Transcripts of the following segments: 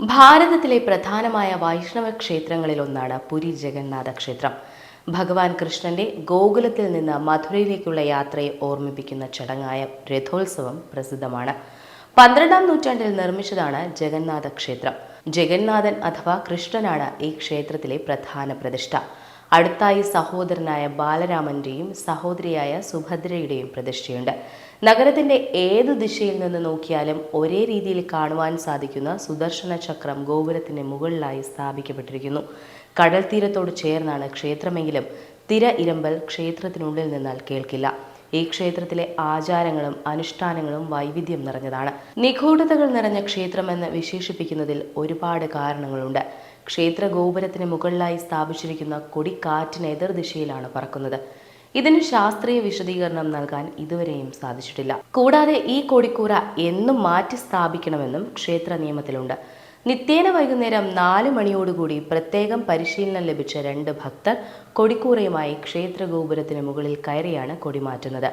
ഭാരതത്തിലെ പ്രധാനമായ വൈഷ്ണവ ക്ഷേത്രങ്ങളിൽ ഒന്നാണ് പുരി ജഗന്നാഥ ക്ഷേത്രം. ഭഗവാൻ കൃഷ്ണന്റെ ഗോകുലത്തിൽ നിന്ന് മധുരയിലേക്കുള്ള യാത്രയെ ഓർമ്മിപ്പിക്കുന്ന ചടങ്ങായ രഥോത്സവം പ്രസിദ്ധമാണ്. പന്ത്രണ്ടാം നൂറ്റാണ്ടിൽ നിർമ്മിച്ചതാണ് ജഗന്നാഥ ക്ഷേത്രം. ജഗന്നാഥൻ അഥവാ കൃഷ്ണനാണ് ഈ ക്ഷേത്രത്തിലെ പ്രധാന പ്രതിഷ്ഠ. അടുത്തായി സഹോദരനായ ബാലരാമന്റെയും സഹോദരിയായ സുഭദ്രയുടെയും പ്രതിഷ്ഠയുണ്ട്. നഗരത്തിന്റെ ഏത് ദിശയിൽ നിന്ന് നോക്കിയാലും ഒരേ രീതിയിൽ കാണുവാൻ സാധിക്കുന്ന സുദർശന ചക്രം ഗോപുരത്തിന്റെ മുകളിലായി സ്ഥാപിക്കപ്പെട്ടിരിക്കുന്നു. കടൽ തീരത്തോട് ചേർന്നാണ് ക്ഷേത്രമെങ്കിലും തിര ഇരമ്പൽ ക്ഷേത്രത്തിനുള്ളിൽ നിന്നാൽ കേൾക്കില്ല. ഈ ക്ഷേത്രത്തിലെ ആചാരങ്ങളും അനുഷ്ഠാനങ്ങളും വൈവിധ്യം നിറഞ്ഞതാണ്. നിഗൂഢതകൾ നിറഞ്ഞ ക്ഷേത്രമെന്ന് വിശേഷിപ്പിക്കുന്നതിൽ ഒരുപാട് കാരണങ്ങളുണ്ട്. ക്ഷേത്ര ഗോപുരത്തിന് മുകളിലായി സ്ഥാപിച്ചിരിക്കുന്ന കൊടി കാറ്റിന് എതിർദിശയിലാണ് പറക്കുന്നത്. ഇതിന് ശാസ്ത്രീയ വിശദീകരണം നൽകാൻ ഇതുവരെയും സാധിച്ചിട്ടില്ല. കൂടാതെ ഈ കൊടിക്കൂറ എന്നും മാറ്റി സ്ഥാപിക്കണമെന്നും ക്ഷേത്ര നിയമത്തിലുണ്ട്. നിത്യേന വൈകുന്നേരം നാല് മണിയോടുകൂടി പ്രത്യേകം പരിശീലനം ലഭിച്ച രണ്ട് ഭക്തർ കൊടിക്കൂറയുമായി ക്ഷേത്ര ഗോപുരത്തിന് മുകളിൽ കയറിയാണ് കൊടിമാറ്റുന്നത്.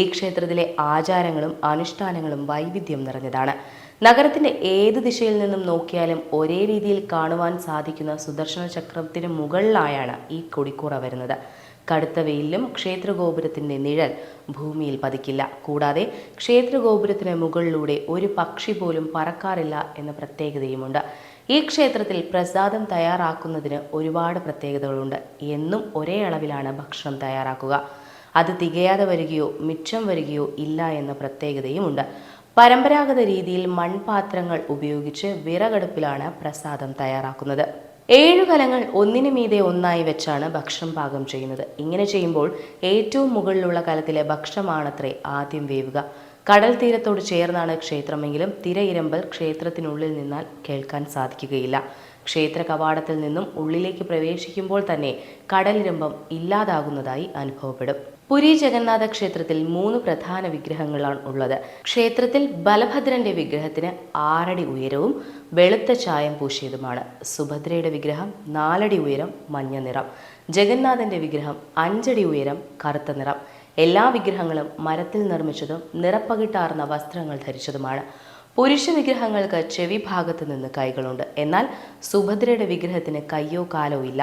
ഈ ക്ഷേത്രത്തിലെ ആചാരങ്ങളും അനുഷ്ഠാനങ്ങളും വൈവിധ്യം നിറഞ്ഞതാണ്. നഗരത്തിന്റെ ഏത് ദിശയിൽ നിന്നും നോക്കിയാലും ഒരേ രീതിയിൽ കാണുവാൻ സാധിക്കുന്ന സുദർശന ചക്രത്തിന് മുകളിലായാണ് ഈ കൊടിക്കൂറ വരുന്നത്. കടുത്ത വെയിലും ക്ഷേത്രഗോപുരത്തിന്റെ നിഴൽ ഭൂമിയിൽ പതിക്കില്ല. കൂടാതെ ക്ഷേത്രഗോപുരത്തിന് മുകളിലൂടെ ഒരു പക്ഷി പോലും പറക്കാറില്ല എന്ന പ്രത്യേകതയുമുണ്ട്. ഈ ക്ഷേത്രത്തിൽ പ്രസാദം തയ്യാറാക്കുന്നതിന് ഒരുപാട് പ്രത്യേകതകളുണ്ട്. എന്നും ഒരേ അളവിലാണ് ഭക്ഷണം തയ്യാറാക്കുക. അത് തികയാതെ വരികയോ മിച്ചം വരികയോ ഇല്ല എന്ന പ്രത്യേകതയുമുണ്ട്. പരമ്പരാഗത രീതിയിൽ മൺപാത്രങ്ങൾ ഉപയോഗിച്ച് വിറകടുപ്പിലാണ് പ്രസാദം തയ്യാറാക്കുന്നത്. ഏഴു കലങ്ങൾ ഒന്നിനു മീതെ ഒന്നായി വെച്ചാണ് ഭക്ഷണം പാകം ചെയ്യുന്നത്. ഇങ്ങനെ ചെയ്യുമ്പോൾ ഏറ്റവും മുകളിലുള്ള കലത്തിലെ ഭക്ഷണമാണത്രേ ആദ്യം വേവുക. കടൽ തീരത്തോട് ചേർന്നാണ് ക്ഷേത്രമെങ്കിലും തിരയിരമ്പൽ ക്ഷേത്രത്തിനുള്ളിൽ നിന്നാൽ കേൾക്കാൻ സാധിക്കുകയില്ല. ക്ഷേത്ര കവാടത്തിൽ നിന്നും ഉള്ളിലേക്ക് പ്രവേശിക്കുമ്പോൾ തന്നെ കടലിരമ്പം ഇല്ലാതാകുന്നതായി അനുഭവപ്പെടും. പുരി ജഗന്നാഥ ക്ഷേത്രത്തിൽ മൂന്ന് പ്രധാന വിഗ്രഹങ്ങളാണ് ഉള്ളത്. ക്ഷേത്രത്തിൽ ബലഭദ്രന്റെ വിഗ്രഹത്തിന് ആറടി ഉയരവും വെളുത്ത ചായം പൂശിയതുമാണ്. സുഭദ്രയുടെ വിഗ്രഹം നാലടി ഉയരം മഞ്ഞ നിറം. ജഗന്നാഥന്റെ വിഗ്രഹം അഞ്ചടി ഉയരം കറുത്ത നിറം. എല്ലാ വിഗ്രഹങ്ങളും മരത്തിൽ നിർമ്മിച്ചതും നിറപ്പകിട്ടാർന്ന വസ്ത്രങ്ങൾ ധരിച്ചതുമാണ്. പുരുഷ വിഗ്രഹങ്ങൾക്ക് ചെവി ഭാഗത്ത് നിന്ന് കൈകളുണ്ട്. എന്നാൽ സുഭദ്രയുടെ വിഗ്രഹത്തിന് കയ്യോ കാലോ ഇല്ല.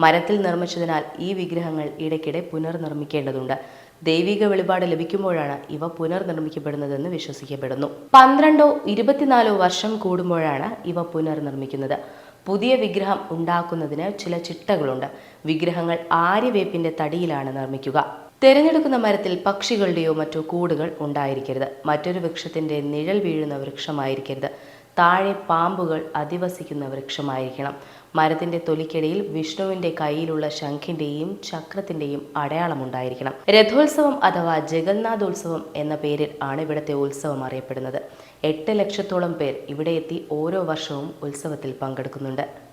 മരത്തിൽ നിർമ്മിച്ചതിനാൽ ഈ വിഗ്രഹങ്ങൾ ഇടയ്ക്കിടെ പുനർനിർമ്മിക്കേണ്ടതുണ്ട്. ദൈവിക വെളിപാട് ലഭിക്കുമ്പോഴാണ് ഇവ പുനർനിർമ്മിക്കപ്പെടുന്നതെന്ന് വിശ്വസിക്കപ്പെടുന്നു. പന്ത്രണ്ടോ ഇരുപത്തിനാലോ വർഷം കൂടുമ്പോഴാണ് ഇവ പുനർനിർമ്മിക്കുന്നത്. പുതിയ വിഗ്രഹം ഉണ്ടാക്കുന്നതിന് ചില ചിട്ടകളുണ്ട്. വിഗ്രഹങ്ങൾ ആര്യവേപ്പിന്റെ തടിയിലാണ് നിർമ്മിക്കുക. തിരഞ്ഞെടുക്കുന്ന മരത്തിൽ പക്ഷികളുടെയോ മറ്റോ കൂടുകൾ ഉണ്ടായിരിക്കരുത്. മറ്റൊരു വൃക്ഷത്തിന്റെ നിഴൽ വീഴുന്ന വൃക്ഷമായിരിക്കരുത്. താഴെ പാമ്പുകൾ അധിവസിക്കുന്ന വൃക്ഷമായിരിക്കണം. മരത്തിന്റെ തൊലിക്കിടയിൽ വിഷ്ണുവിന്റെ കയ്യിലുള്ള ശംഖിന്റെയും ചക്രത്തിന്റെയും അടയാളമുണ്ടായിരിക്കണം രഥോത്സവം അഥവാ ജഗന്നാഥോത്സവം എന്ന പേരിൽ ആണ് ഇവിടുത്തെ ഉത്സവം അറിയപ്പെടുന്നത്. എട്ട് ലക്ഷത്തോളം പേർ ഇവിടെ എത്തി ഓരോ വർഷവും ഉത്സവത്തിൽ പങ്കെടുക്കുന്നുണ്ട്.